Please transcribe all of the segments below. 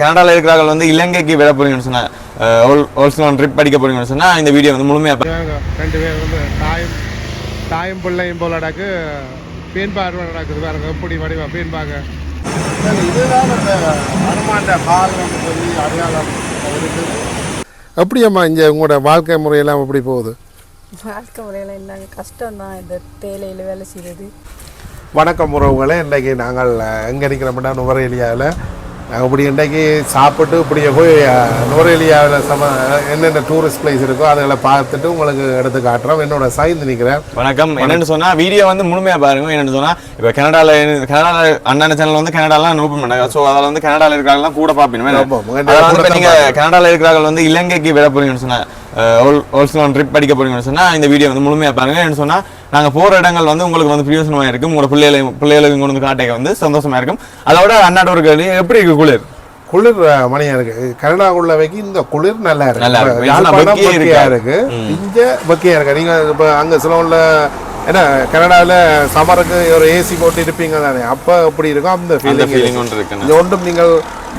கனடால இருக்கிறவங்க வந்து இலங்கைக்கு விட போறீங்கன்னு சொன்னா ஹோல்ஸ்லோன் ட்ரிப் படிக்க போறீங்கன்னு சொன்னா இந்த வீடியோ வந்து முழுமையா பா- இவங்க ரெண்டு பேர் வந்து தாயும் தாயும் பிள்ளையும் போல நடக்கு பேன் பார்வை நடக்குது பாருங்க எப்படி வடிவா பேன் பார்க்க இதுதான் அந்த வருமாண்ட பால்னு சொல்லி அடையாளம் இருக்குது எப்படியம்மா இங்கே உங்களோட வாழ்க்கை முறையெல்லாம் எப்படி போகுது? வாழ்க்கை முறையில் என்னங்க கஷ்டம்தான் இந்த தேயிலையில் வேலை செய்கிறது வணக்கம் உறவுகளே இன்றைக்கி நாங்கள் எங்கே நிற்கிறோம்னா நுவரேலியாவில் நாங்கள் இப்படி இன்றைக்கி சாப்பிட்டு இப்படியே போய் அஹ், நுவரேலியாவில் சம என்னென்ன டூரிஸ்ட் பிளேஸ் இருக்கோ அதுகளை பார்த்துட்டு உங்களுக்கு எடுத்து காட்டுறோம். என்னோட சாய்ந்து நிற்கிறேன் வணக்கம். என்னன்னு சொன்னா வீடியோ வந்து முழுமையா பாருங்க. என்னன்னு சொன்னா இப்ப கனடால கனடால அண்ணன் சேனல் வந்து கனடாலாம் ஓப்பன் பண்ணாங்க சோ அதுல வந்து கனடால இருக்கிறவங்க கூட பாப்பீங்க ஆமா, உங்க அதுல வந்து இலங்கைக்கு விட போறீங்கன்னு சொன்னா ஹோல்ஸ்லோன் ட்ரிப் படிக்க போறீங்கன்னு சொன்னா இந்த வீடியோ வந்து முழுமையா பாருங்க. என்ன சொன்னா நாங்க போற இடங்கள் வந்து உங்களுக்கு வந்து பிரயோசனமா இருக்கும். உங்களோட பிள்ளைகளை பிள்ளைகளுக்கு கொண்டு காட்டைக்கு வந்து சந்தோஷமா இருக்கும். அதோட அண்ணாட ஒரு கேள்வி எப்படி இருக்கு குளிர்? குளிர் மணியா இருக்கு. கனடாக்குள்ள வைக்க இந்த குளிர் நல்லா இருக்கு. இருக்கு. இங்க வெக்கையா இருக்கு. நீங்க இப்ப அங்க சிலோன்ல என்ன கனடாவில் சமருக்கு ஒரு ஏசி போட்டு இருப்பீங்க தானே. அப்ப எப்படி இருக்கும்? அந்த ஃபீலிங் ஃபீலிங் ஒன்று இருக்கு. இது ஒன்றும் நீங்கள்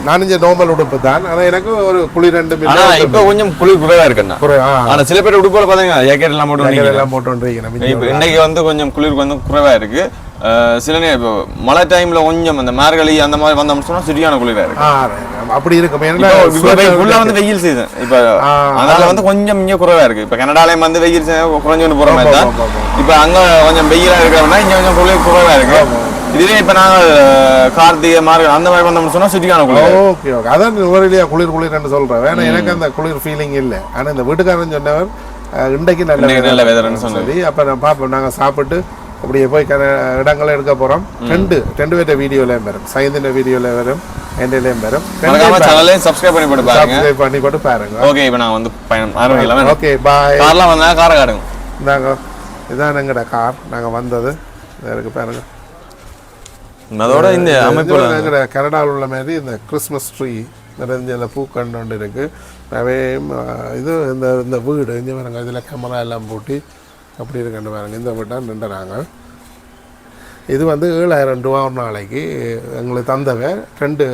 நானும் நார்மல் உடுப்பு தான். ஆனா எனக்கு ஒரு குளிர் ரெண்டு இப்ப கொஞ்சம் குளிர் குறைவா இருக்குண்ணா. ஆனா சில பேர் உடுப்போல பாத்தீங்கன்னா ஜாக்கெட் எல்லாம் போட்டு. எல்லாம் போட்டு இன்னைக்கு வந்து கொஞ்சம் குளிர் வந்து குறைவா இருக்கு. சில நேரம் இப்போ மழை டைம்ல கொஞ்சம் அந்த மார்கழி அந்த மாதிரி வந்தோம்னு சொன்னா சரியான குளிரா இருக்கு. அப்படி இருக்கும். ஆ வந்து வெயில் சீசன் இப்ப அதனால வந்து கொஞ்சம் இங்க குறைவா இருக்கு. இப்ப கனடாலயும் வந்து வெயில் season குறைஞ்சு போற மாதிரி தான். இப்ப அங்க கொஞ்சம் வெயிலா இருக்கிறவனா இங்க கொஞ்சம் குளிர் குறைவா இருக்கு. இதுவே இப்ப நாங்க அஹ், கார்த்திகை மார்கழி அந்த மாதிரி வந்தோம்னு சொன்னா சரியான குளிர் ஓகே ஓகே அதான் நுவரெலியா குளிர் குளிர்னு சொல்றேன் வேணா எனக்கு அந்த குளிர் ஃபீலிங் இல்லை. ஆனா இந்த வீட்டுக்காரன் சொன்னவர் இன்றைக்கு நல்ல. நல்ல சொன்னாரு. சரி அப்ப நான் பார்ப்போம் நாங்க சாப்பிட்டு அப்படியே போய் இடங்களை எடுக்க போறோம். ரெண்டு ரெண்டு பேர்ட்ட வீடியோலயும் வரும். சைந்தின வீடியோல வரும். எண்டையிலையும் வரும். சேனலையும் சப்ஸ்கிரைப் பண்ணி போட்டு பாருங்க. சப்ஸ்கிரைப் பண்ணி போட்டு பாருங்க. ஓகே இப்ப நான் வந்து பயணம் ஆரம்பிக்கலாம்? ஓகே பாய் கார்லாம் வந்தா காரை காடுங்க நாங்க இதான் எங்கட கார்? நாங்க வந்தது. இருக்கு பாருங்க. அதோட இந்த அமைப்பு கனடாவில் உள்ள மாதிரி இந்த கிறிஸ்மஸ் ட்ரீ நிறைஞ்ச இந்த பூக்கண்டு ஒன்று இருக்கு. நிறைய இது இந்த இந்த வீடு இங்கே பாருங்க இதில் கேமரா எல்லாம் பூட்டி அப்படி இருக்குன்னு பாருங்க. இந்த வீட்டை நின்றுறாங்க. இது வந்து ஏழாயிரம் ரூபா ஒரு நாளைக்கு எங்களுக்கு தந்தவ. ரெண்டு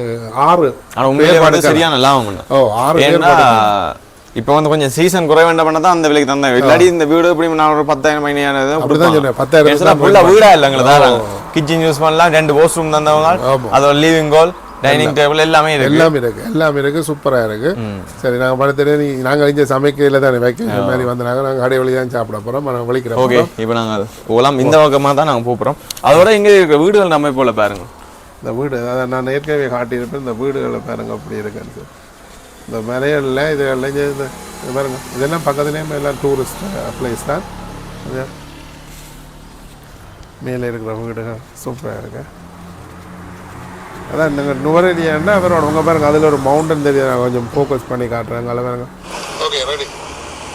ஆறு ஆனா உண்மையிலே வந்து சரியான லாபம் ஓ ஆறு இப்போ வந்து கொஞ்சம் சீசன் குறை வேண்டாம் பண்ண தான் அந்த விலைக்கு தந்தேன் இல்லாடி இந்த வீடு எப்படி நான் ஒரு பத்தாயிரம் சொன்னேன் பத்தாயிரம் ஃபுல்லா வீடா இல்லை எங்களுக்கு தான் கிச்சன் யூஸ் பண்ணலாம். ரெண்டு வாஷ் ரூம் தந்தவங்க. அதோட லிவிங் ஹால் டைனிங் டேபிள் எல்லாமே இருக்கு. எல்லாம் இருக்கு. எல்லாம் இருக்கு. சூப்பரா இருக்கு. சரி நாங்க படுத்துட்டு நீ நாங்க இங்க சமைக்கையில தானே வைக்கேஷன் மாதிரி வந்தாங்க நாங்க கடை வழி தான் சாப்பிட போறோம். நாங்க வலிக்கிறோம். ஓகே இப்போ நாங்க போகலாம். இந்த பக்கமா தான் நாங்க போறோம் அதோட இங்க இருக்க வீடுகள் நம்ம போல பாருங்க. இந்த வீடு நான் ஏற்கனவே காட்டியிருப்பேன். இந்த வீடுகளை பாருங்க அப்படி இருக்குன்னு. இந்த மலைகளில் இது இங்க இந்த இது பாருங்க. இதெல்லாம் பக்கத்துலேயும் எல்லாம் டூரிஸ்ட் பிளேஸ் தான். இது மேலே இருக்கிற வீடுகள் சூப்பராக இருக்கு. அதான் நீங்கள் நுவரேலியான்னா அவரோட உங்க பாருங்க அதில் ஒரு மவுண்டன் தெரியும். நான் கொஞ்சம் ஃபோக்கஸ் பண்ணி காட்டுறேங்க அதில் பாருங்க. ஓகே ரெடி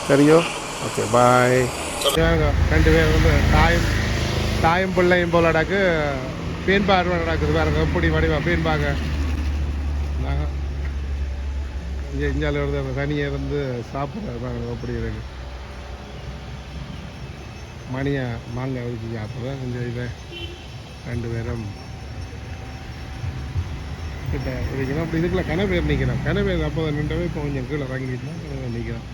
சரியோ? ஓகே பாய் ரெண்டு பேர் வந்து தாயும் தாயும் பிள்ளையும் போல நடக்கு. பேன் பார்வை நடக்குது பாருங்க. எப்படி வடிவா? பேன் பார்க்க இங்கே இந்தியாவில் வருது தனியை இருந்து சாப்பிட்றாரு பாருங்க இருக்கு மணியை மாங்காய் வச்சு சாப்பிட்றேன் கொஞ்சம் இதை ரெண்டு பேரும். கிட்ட இருக்கணும் அப்படி இதுக்குள்ள கனவேர் நிற்கிறோம் கனவேர் அப்போ நின்றவே இப்போ கொஞ்சம் கீழே இறங்கிட்டுனா கனவேர் நிற்கிறோம்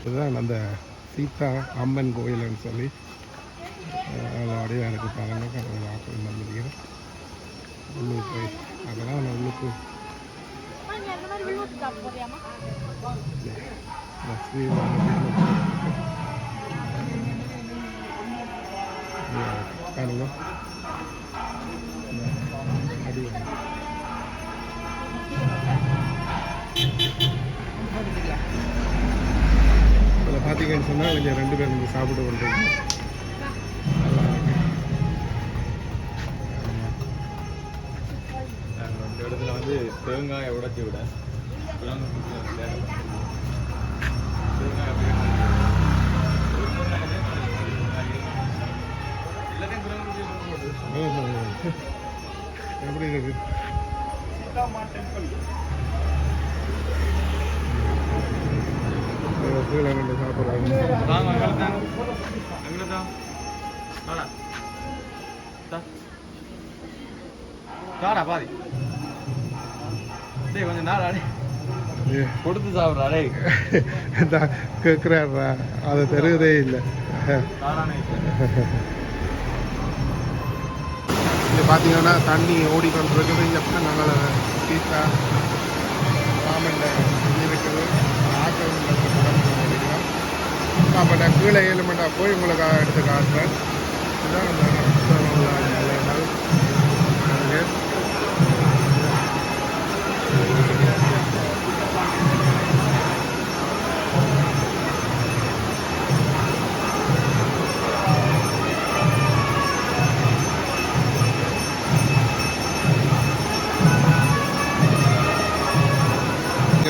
இதுதான் அந்த சீதா அம்மன் கோயில்னு சொல்லி அதோடய எனக்கு பாருங்கள் கடவுள் ஆக்கள் வந்துருக்கிறேன் உள்ளூர் போய் அதெல்லாம் நான் உள்ளுக்கு இந்த ஸ்ரீராம பாருங்க இந்த அடிவாரம். இதில் பார்த்தீங்கன்னு சொன்னால் கொஞ்சம் ரெண்டு பேர் வந்து சாப்பிட்டு கொண்டிருக்கோம் நல்லா இருக்கு இந்த இடத்துல வந்து தேங்காயை உடைச்சி விட ஆமா. எப்படி இருக்கு கீழே ரெண்டு சாப்பிட்றாங்க காடா பாதி கொஞ்சம் நாள் அடே கொடுத்து சாப்பிட்றா டேய் கேட்குறாரா அது தெரியுதே இல்லை. இது பார்த்தீங்கன்னா தண்ணி ஓடிக்கொண்டிருக்குது இங்கே நாங்கள் சீத்தா ராமன் இருக்குது. ஆக்கள் அப்போ நான் கீழே ஏழு மண்டா போய் உங்களுக்கு எடுத்து காட்டுறேன். இதுதான் நிலைகள்.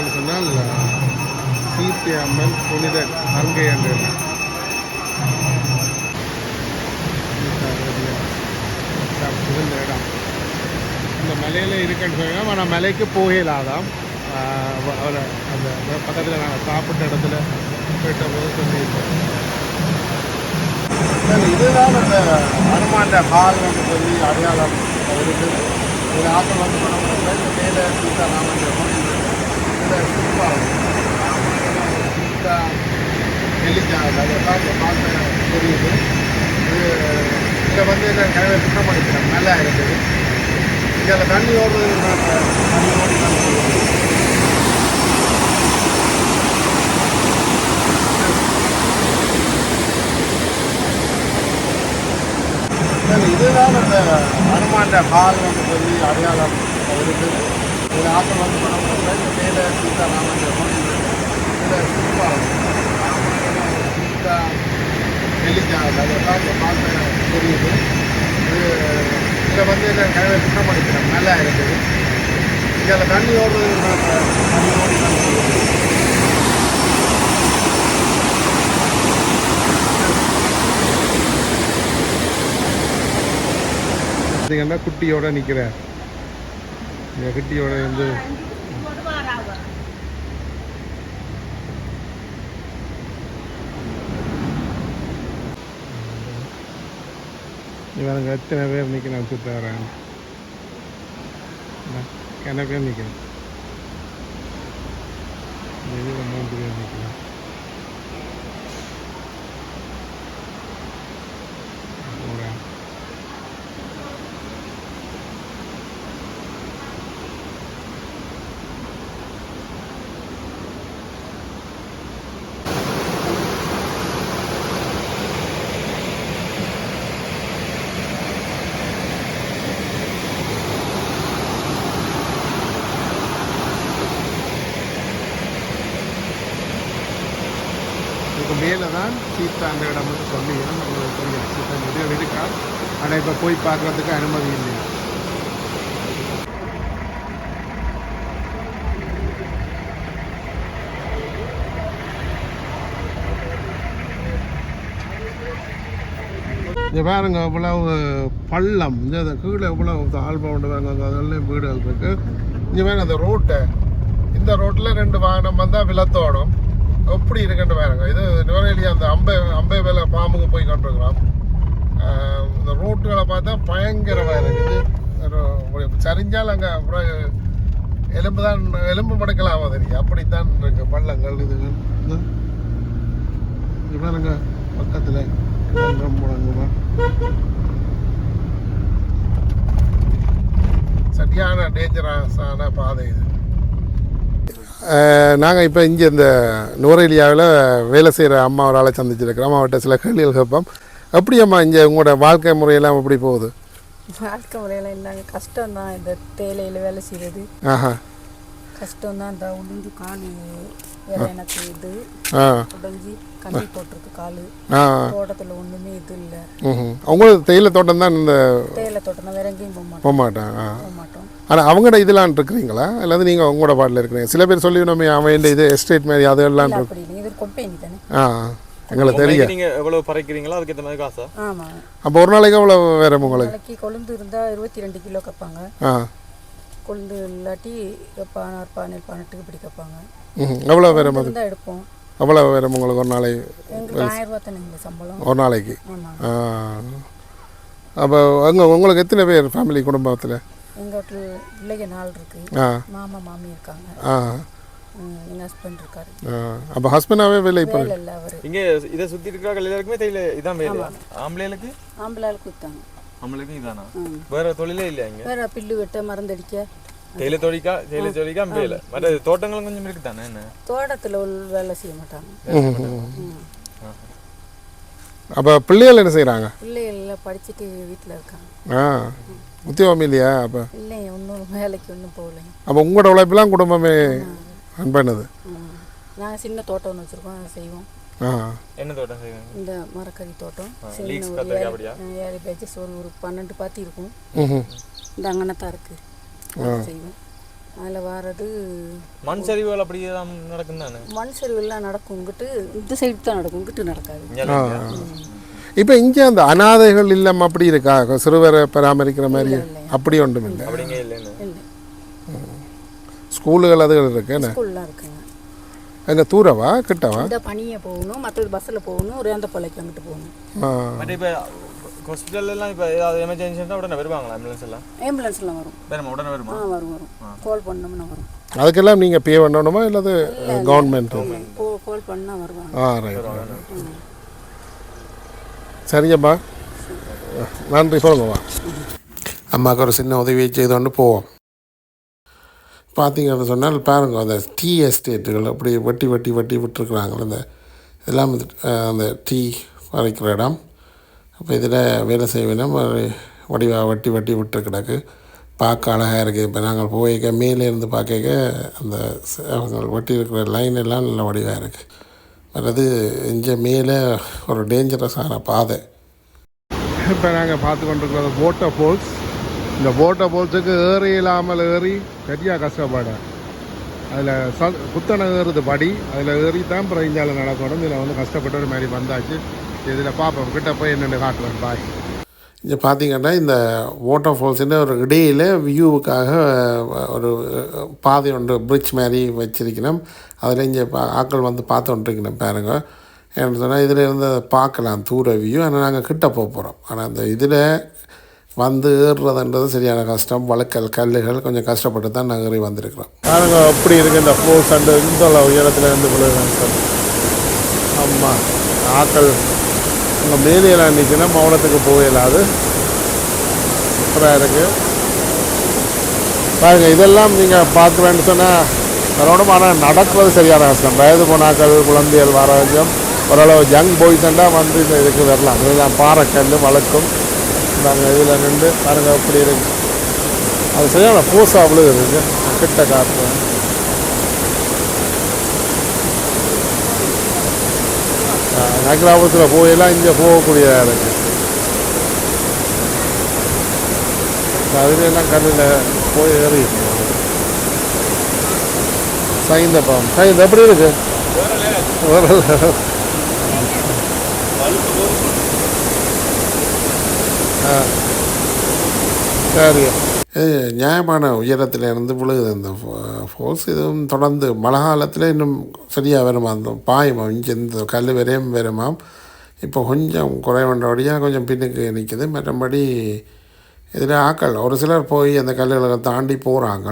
சொன்னால் சீத்தி அம்மன் புனித அங்கே என்று. புகுந்த இடம் இந்த மலையில் இருக்குன்னு சொன்னால் ஆனால் மலைக்கு போகலாதான் அவர் அந்த பக்கத்தில் நாங்கள் சாப்பிட்ட இடத்துல போயிட்ட போது சொல்லியிருக்கோம். இதுதான் அந்த அனுமாண்ட ஹால் வந்து சொல்லி அடையாளம் இருக்குது ஒரு ஆக்கள் வந்து பண்ண மேலே சீதா ராமன் இதில் சீதா சீதா எலிஜா அதெல்லாம் இங்கே பார்க்க தெரியுது. இது இதில் வந்து இதை நிறைய சுத்தம் பண்ணிக்கிறேன் நல்லா இருக்குது. இங்கே தண்ணி ஓடுறது தண்ணி ஓடி தான் இதுதான் அந்த அனுமாண்ட ஹால் வந்து சொல்லி அடையாளம் இருக்குது இது ஆட்டம் வந்து பண்ண முடியல மேலே சீதா ராமன் இதில் சீப்பா சீதா எலிஜா அதெல்லாம் இங்கே பார்க்க தெரியுது. இது இதில் வந்து என்ன நிறைய சுத்தம் பண்ணிக்கிறேன் நல்லா இருக்குது இதில் தண்ணி ஓடுறது தண்ணி ஓடி தான் பார்த்தீங்கன்னா குட்டியோட நிற்கிறேன் இந்த குட்டியோட வந்து இவனுங்க எத்தனை பேர் நிற்கிறேன் சுத்த வரேன். என்ன பேர் நிற்கிறேன் இதில் மூன்று பேர் நிற்கிறேன் போகிறேன் இதுக்கு மேலே வந்து சொல்லி நம்மளுக்கு கொஞ்சம் சீத்தா வீடியோ இருக்கா? ஆனால் இப்போ போய் பார்க்குறதுக்கு அனுமதி இல்லை இங்க பாருங்க இவ்வளவு பள்ளம். இந்த கீழே இவ்வளவு ஆல்பவுண்டு பாருங்க அதெல்லாம் வீடுகள் இருக்குது இங்கே பாருங்க அந்த ரோட்டை இந்த ரோட்டில் ரெண்டு வாகனம் வந்தால் விலத்தோடும். எப்படி இருக்குன்னு பாருங்க. இது நுவரேலியா அந்த அம்பை அம்பை வேலை பாம்புக்கு போய் கொண்டிருக்கிறோம் இந்த ரோட்டுகளை பார்த்தா பயங்கரமாக இருக்குது ஒரு- சரிஞ்சால் அங்கே அப்புறம் எலும்பு தான் எலும்பு மடக்கலாம் தெரியும் அப்படித்தான் இருக்கு பள்ளங்கள் இது பாருங்க பக்கத்தில் முடங்குமா? சரியான டேஞ்சரஸான பாதை இது. நாங்கள் இப்போ இங்கே இந்த நுவரேலியாவில் வேலை செய்கிற அம்மா ஒரு ஆளை சந்திச்சிருக்கிறோம். அவர்கிட்ட சில கேள்விகள் கேட்போம். எப்படி அம்மா இங்கே உங்களோட வாழ்க்கை முறையெல்லாம் எப்படி போகுது? வாழ்க்கை முறையில் என்னங்க? கஷ்டம்தான். இந்த தேயிலையில் வேலை செய்கிறது ஆஹா. கஷ்டம்தான். இந்த உளுந்து கால் வேலை எனக்கு இது. உடஞ்சி கம்பி போட்டிருக்கு கால். தோட்டத்தில் ஒன்றுமே இது இல்லை. உங்களுக்கு தேயிலை தோட்டம் தான் இந்த தேயிலை தோட்டம் வேற எங்கேயும் போக மாட்டோம். போக மாட்டேன் ஆ. போக மாட்டோம். ஆனால் அவங்கள்ட்ட இதெல்லாம் இருக்கிறீங்களா? அல்லது நீங்கள் உங்களோட பாட்டில் இருக்கிறீங்க? சில பேர் சொல்லி நம்ம அவன் இது எஸ்டேட் மாதிரி கொம்பேனி தானே. ஆ எங்களுக்கு தெரியும். நீங்க எவ்வளவு பறைக்கிறீங்களோ அதுக்கு ஏற்ற மாதிரி காசா? ஆமாம் அப்போ ஒரு நாளைக்கு எவ்வளோ வேறு உங்களுக்கு கொழுந்து இருந்தால் இருபத்தி ரெண்டு கிலோ கேட்பாங்க ஆ. கொழுந்து இல்லாட்டி பதினாறு பதினேழு பதினெட்டுக்கு இப்படி கேட்பாங்க ம் எவ்வளோ வேறு மாதிரி எடுப்போம். எவ்வளோ வேறு உங்களுக்கு ஒரு இந்த சம்பளம். ஒரு நாளைக்கு? அப்போ அங்கே உங்களுக்கு எத்தனை பேர் ஃபேமிலி குடும்பத்தில்? எங்கள் வீட்டில் பிள்ளைங்க நாள் இருக்கு. மாமா மாமி இருக்காங்க. ஆ. ம், எங்க ஹஸ்பண்ட் இருக்காரு. அப்போ ஹஸ்பண்டாகவே வேலை இப்போ வேலை இல்லை அவர். இங்க இதை சுத்தி இருக்கிற எல்லாருக்குமே தெரியல இதான் வேலையா ஆம்பளைகளுக்கு? ஆம்பளாளுக்கு விற்றாங்க ஆம்பளைக்கும் இதானா? வேற தொழிலே இல்லையா இங்க? வேற பில்லு வெட்ட மருந்தடிக்க தேயிலை தொழிக்கா தேயிலை தொழிக்கா வேலை மற்ற தோட்டங்களும் கொஞ்சம் இருக்கு தானே என்ன? தோட்டத்தில் உள்ள வேலை செய்ய மாட்டாங்க. அப்போ பிள்ளைகள் என்ன செய்கிறாங்க பிள்ளைகள் எல்லாம் படிச்சுட்டு வீட்டில் இருக்காங்க. ஆ. உத்தியோகம் இல்லையா அப்போ? இல்லைங்க ஒன்றும் வேலைக்கு ஒன்றும் போகலைங்க அப்போ உங்களோட உழைப்பெல்லாம் குடும்பமே ரன் பண்ணுது. நாங்கள் சின்ன தோட்டம் ஒன்று வச்சுருக்கோம் அதை செய்வோம். என்ன தோட்டம் செய்வாங்க? இந்த மரக்கறி தோட்டம். leeks சின்ன ஒரு ஏழு பேஜஸ் ஒரு ஒரு பன்னெண்டு பாத்தி இருக்கும். இந்த இருக்குது அதை செய்வோம். அதில் வர்றது மண் சரிவுகள் அப்படி தான் நடக்கும் தானே மண் சரிவெல்லாம் நடக்கும் இங்கிட்டு இந்த சைடு தான் நடக்கும் இங்கிட்டு நடக்காது. இப்போ இங்கே அந்த அனாதைகள் இல்லம் அப்படி இருக்கா? சிறுவரை பராமரிக்கிற மாதிரி அப்படி ஒன்றும் இல்லை. அப்படிங்க இல்லைன்னு இல்லை. ஸ்கூலுகள் அதுகள் இருக்கு என்ன? ஸ்கூல்லாம் இருக்குங்க. எங்கே தூரவா? கிட்டவா? இந்த பனியை போகணும் மற்றது பஸ்ஸில் போகணும் ஒரு அந்த பிள்ளைக்கு அங்கிட்டு போகணும். ஆ. மற்ற இப்போ ஹாஸ்பிட்டல் எல்லாம் இப்போ ஏதாவது எமர்ஜென்சினா உடனே வருவாங்களா ஆம்புலன்ஸ் எல்லாம்? ஆம்புலன்ஸ்லாம் வரும். வேணுமா உடனே வருமா? ஆ வரும் வரும். கால் பண்ணோம்னா வரும். அதுக்கெல்லாம் நீங்கள் பே பண்ணணுமா இல்லாது கவர்மெண்ட் கால் பண்ணால் வருவாங்க. ஆ ரைட் சரிங்கம்மா. நன்றி சொல்லுங்கம்மா. அம்மாவுக்கு ஒரு சின்ன உதவியை செய்து கொண்டு போவோம். பார்த்தீங்கன்னு சொன்னால் பாருங்க அந்த டீ எஸ்டேட்டுகள் அப்படி வெட்டி வெட்டி வெட்டி விட்டுருக்குறாங்க. அந்த இதெல்லாம் அந்த டீ வரைக்கிற இடம். அப்போ இதில் வேலை செய்வினம் வடிவாக வெட்டி வெட்டி விட்டு கிடக்கு பார்க்க அழகாக இருக்குது இப்போ நாங்கள் போய்க்க மேலே இருந்து பார்க்க அந்த அவங்க வெட்டி இருக்கிற லைன் எல்லாம் நல்ல வடிவாக இருக்குது அல்லது இங்கே மேலே ஒரு டேஞ்சரஸான பாதை. இப்போ நாங்கள் பார்த்து கொண்டிருக்கிறது வாட்டர் ஃபால்ஸ் இந்த வாட்டர் ஃபால்ஸுக்கு ஏறி இல்லாமல் ஏறி சரியா கஷ்டப்பட. அதில் ச குத்தனை ஏறுது படி. அதில் ஏறி தான் அப்புறம் இந்தியாவில் நடக்கணும். இதில் வந்து கஷ்டப்பட்ட ஒரு மாதிரி வந்தாச்சு. இதில் பார்ப்போம் கிட்ட போய் என்னென்னு காட்டுறேன் பாய். இங்கே பார்த்தீங்கன்னா இந்த வாட்டர் ஃபால்ஸுன்னு ஒரு இடையில் வியூவுக்காக ஒரு பாதை ஒன்று பிரிட்ஜ் மாதிரி வச்சிருக்கணும். அதில் இங்கே பா ஆக்கள் வந்து பார்த்து கொண்டிருக்கணும் பாருங்க. ஏன்னு சொன்னால் இதில் இருந்து அதை பார்க்கலாம் தூர வியூ ஆனால் நாங்கள் கிட்ட போக போகிறோம் ஆனால் அந்த இதில் வந்து ஏறுறதுன்றது சரியான கஷ்டம். வழக்கல் கல்லுகள் கொஞ்சம் கஷ்டப்பட்டு தான் நாங்கள் ஏறி வந்திருக்கிறோம். பாருங்க எப்படி இருக்குது இந்த ஃபோர்ஸ் அண்டு இந்த உயரத்தில் இருந்து விழுது ஆமாம் ஆக்கள் அங்கே மேலையெல்லாம் இருந்துச்சுன்னா மௌனத்துக்கு போயிடாது சூப்பராக இருக்குது பாருங்கள் இதெல்லாம் நீங்கள் பார்க்குறேன்னு சொன்னால் அதோட ஆனால் நடக்கிறது சரியான கஷ்டம். வயது போனாக்கள் குழந்தைகள் வர கொஞ்சம் ஓரளவு யங் பாய்ஸ்ண்டாக வந்து இந்த இதுக்கு வரலாம். இதெல்லாம் பாறைக்கல் வழக்கும். நாங்கள் இதில் நின்று பாருங்க எப்படி இருக்கு. அது சரியான பூசா அவ்வளோ இருக்குது கிட்ட காட்டுறேன். நகராபுரத்தில் போயெல்லாம் இங்கே போகக்கூடியதாக இருக்குது அதுலாம் கண்ணில் போய் ஏறி. சைந்தப்பம் சைந்த எப்படி இருக்கு? ஆ. சரி நியாயமான உயரத்தில் இருந்து விழுகுது அந்த ஃபோர்ஸ் இதுவும் தொடர்ந்து மழை காலத்தில் இன்னும் சரியாக வருமா? அந்த பாயுமா இங்கே இந்த கல் வரையும் வருமாம். இப்போ கொஞ்சம் குறைவண்டபடியாக கொஞ்சம் பின்னுக்கு நிற்கிது மற்றபடி இதில் ஆக்கள் ஒரு சிலர் போய் அந்த கல்லுகளை தாண்டி போகிறாங்க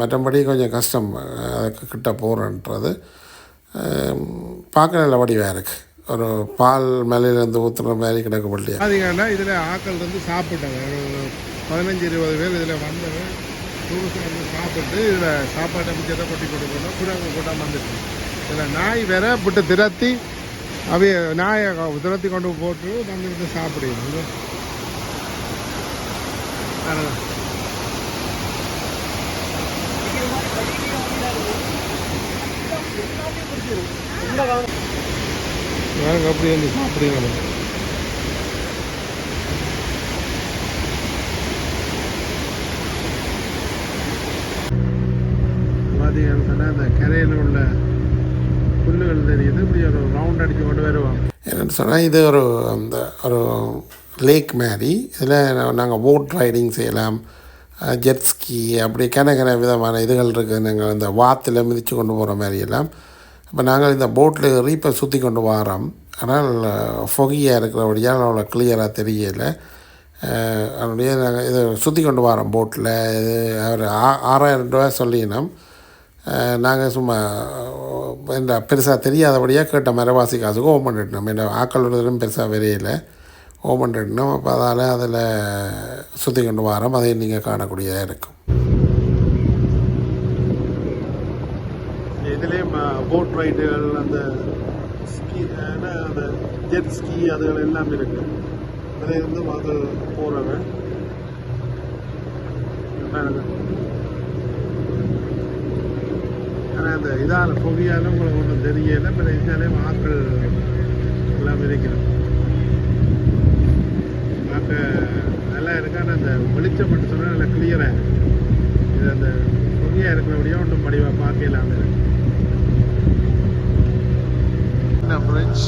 மற்றபடி கொஞ்சம் கஷ்டம் அதுக்கு கிட்ட போகிறன்றது பார்க்க நல்ல வடிவாக இருக்குது ஒரு பால் மேலேருந்து ஊற்றுற மாதிரி கிடக்க முடியாது இதில் ஆக்கள் வந்து சாப்பிட்டாங்க. பதினஞ்சு இருபது பேர் இதில் வந்தது டூரிஸ்ட் வந்து சாப்பிட்டு இதில் சாப்பாட்டை மிச்சத்தை கொட்டி கொடுக்கணும் குரங்கு கூட்டம் வந்துட்டு இதில் நாய் வேற விட்டு திரத்தி அவைய நாயை திரத்தி கொண்டு போட்டு வந்து இருந்து சாப்பிடுவோம் அப்படி வந்து சாப்பிடுங்க பார்த்தீங்கன்னு சொன்னால் அந்த கரையில் உள்ள புல்லுகள் தெரியுது. இப்படி ஒரு ரவுண்ட் அடித்து கொண்டு வருவோம் என்னென்னு சொன்னால் இது ஒரு அந்த ஒரு லேக் மாதிரி. இதில் நாங்கள் போட் ரைடிங் செய்யலாம். ஜெட்ஸ்கி அப்படி கன விதமான இதுகள் இருக்குது நாங்கள் இந்த வாத்தில் மிதித்து கொண்டு போகிற மாதிரி எல்லாம். இப்போ நாங்கள் இந்த போட்டில் ஏறி இப்போ சுற்றி கொண்டு வரோம். ஆனால் ஃபொகியாக இருக்கிறபடியால் அவ்வளோ கிளியராக தெரியலை. அதனுடைய நாங்கள் இதை சுற்றி கொண்டு வரோம் போட்டில் இது அவர் ஆ- ஆறாயிரம் ரூபா சொல்லினோம் நாங்கள் சும்மா இந்த பெருசாக தெரியாதபடியாக கேட்ட மரவாசி காசுக்கு ஓம் பண்ணிட்டோம் இந்த ஆக்கள் விடுதலும் பெருசாக வரையில. ஓம் பண்ணிட்டோம் அப்போ அதால் அதில் சுற்றி கொண்டு வாரம். அதையும் நீங்கள் காணக்கூடியதாக இருக்கும். இதுலேயும் போட் ரைடுகள் அந்த ஸ்கீ அந்த ஜெட் ஸ்கீ அதுகள் எல்லாம் இருக்குது அதில் இருந்து அது போகிறவன் ஆனால் அந்த இதால் புவியாலும் உங்களுக்கு ஒன்றும் தெரியலை பிற இதாலே மாக்கள் எல்லாம் இருக்கிறோம் பார்க்க நல்லா இருக்கு ஆனால் அந்த வெளிச்சம் மட்டும் சொன்னால் நல்லா கிளியராக இது அந்த புவியாக இருக்கிறபடியும் ஒன்றும் படிவாக பார்க்கலாம் இருக்கு. பிரிட்ஜ்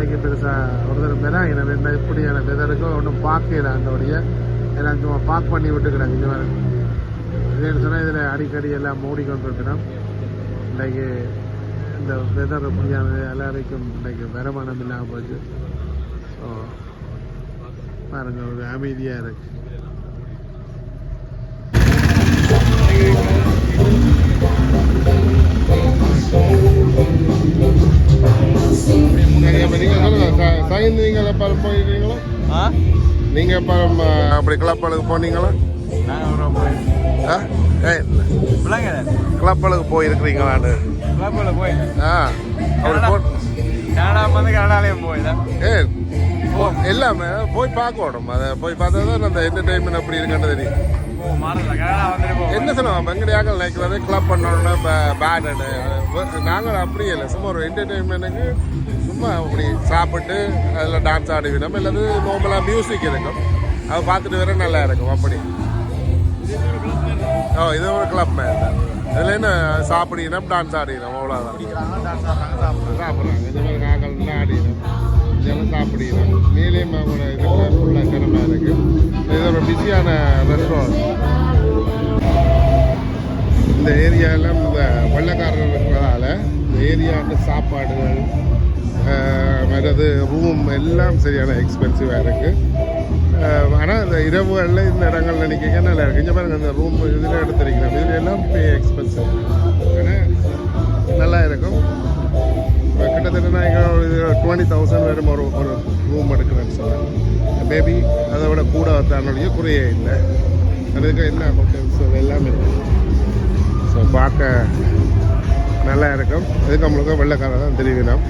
இன்றைக்கு பெருசாக ஒரு தடவை என்ன எனவே இந்த இப்படியான வெதருக்கும் ஒன்றும் பார்க்கல அந்தபடிய ஏன்னா சும்மா பார்க் பண்ணி விட்டுக்கிறேன் இந்த மாதிரி சொன்னால் இதில் அடிக்கடி எல்லாம் மூடிக்கொண்டு இருக்கிறோம் இன்றைக்கு இந்த வெதர் இப்படியானது எல்லாருக்கும் இன்றைக்கு வருமானம் இல்லாமல் போச்சு. ஸோ பாருங்க ஒரு அமைதியாக இருக்கு. சாய்ந்து நீங்கள் எப்போ போயிருக்கீங்களா? நீங்கள் எப்போ அப்படி கிளப்பலுக்கு போனீங்களா? கிளப்பலுக்கு போயிருக்கிறீங்களான்னு. ஆ அப்படி போ ஏ எல்லாமே போய் பார்க்கணும் அதை போய் பார்த்தா தான் அந்த என்டர்டைன்மெண்ட் அப்படி இருக்குன்னு தெரியும். என்ன சொல்லுவாங்க எங்கடையாக நினைக்கிறது கிளப் பண்ணணும்னா பேடு நாங்கள் அப்படி இல்லை. சும்மா ஒரு என்டர்டெயின்மெண்ட்டுக்கு சும்மா அப்படி சாப்பிட்டு அதில் டான்ஸ் ஆடுவினோம். இல்லது நார்மலாக மியூசிக் இருக்கும். அதை பார்த்துட்டு வர நல்லா இருக்கும். அப்படி. ஓ இது ஒரு கிளப் மேன் இதில் என்ன சாப்பிடினோம் டான்ஸ் ஆடினோம் அவ்வளோதான் சாப்பிட்றாங்க இந்த மாதிரி நாங்கள் ஆடினோம் இதெல்லாம் சாப்பிடினோம் மேலேயும் ஒரு இதுக்குள்ள ஃபுல்லாக திறமை இருக்குது இது ஒரு பிஸியான ரெஸ்டாரண்ட் இந்த ஏரியாவில் இந்த வெள்ளக்காரர் இருக்கிறதால இந்த ஏரியாவுக்கு சாப்பாடுகள் மற்றது ரூம் எல்லாம் சரியான எக்ஸ்பென்சிவாக இருக்குது ஆனால் இந்த இரவுகளில் இந்த இடங்கள்ல நிற்க நல்லா இருக்குது இங்கே பாருங்கள் இந்த ரூம் இதில் எடுத்துருக்கிறோம் இதில் எல்லாம் எக்ஸ்பென்சிவ் ஆனால் நல்லா இருக்கும். கிட்டத்தட்ட நான் ஒரு டுவெண்ட்டி தௌசண்ட் வரும் ஒரு ஒரு ரூம் எடுக்கிறேன்னு சொன்னேன். மேபி அதை விட கூட தன்னுடைய குறையே இல்லை. அதுக்கு என்ன ஹோட்டல்ஸ் எல்லாமே இருக்குது ஸோ பார்க்க நல்லா இருக்கும். இதுக்கு நம்மளுக்கு வெள்ளைக்காரர் தான் தெரிவினோம்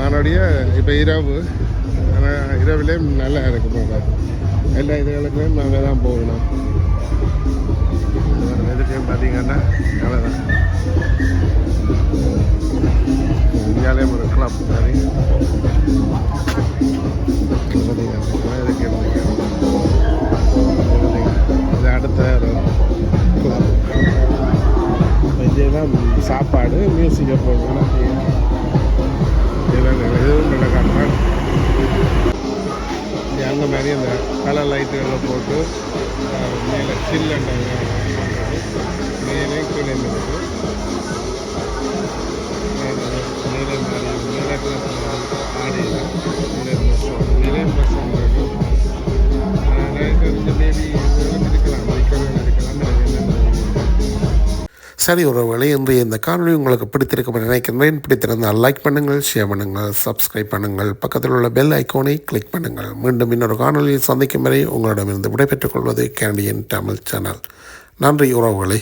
அதனுடைய இப்போ இரவு ஆனால் இரவுலேயும் நல்லா இருக்கும். எல்லா இதுகளுக்குமே நாங்கள் தான் போகணும். எதுக்கும் பார்த்தீங்கன்னா அவ்வளோதான் இந்தியாவிலே ஒரு கிளப் மாதிரி. இது அடுத்த கிளப் சாப்பாடு மியூசிக்கை போடணும் இதெல்லாம் எதுவும் இதுவும் அந்த மாதிரி அந்த கலர் லைட்டுகளை போட்டு அஹ், மேலே சில்லண்டை மேலே சரி உறவுகளை இன்றைய இந்த காணொலி உங்களுக்கு பிடித்திருக்கும் நினைக்கின்றேன். பிடித்திருந்தால் லைக் பண்ணுங்கள் ஷேர் பண்ணுங்கள் சப்ஸ்கிரைப் பண்ணுங்கள். பக்கத்தில் உள்ள பெல் ஐக்கோனை கிளிக் பண்ணுங்கள். மீண்டும் இன்னொரு காணொளியில் சந்திக்கும் வரை உங்களிடமிருந்து விடைபெற்றுக் கொள்வது கேண்டியன் தமிழ் சேனல் நன்றி உறவுகளை.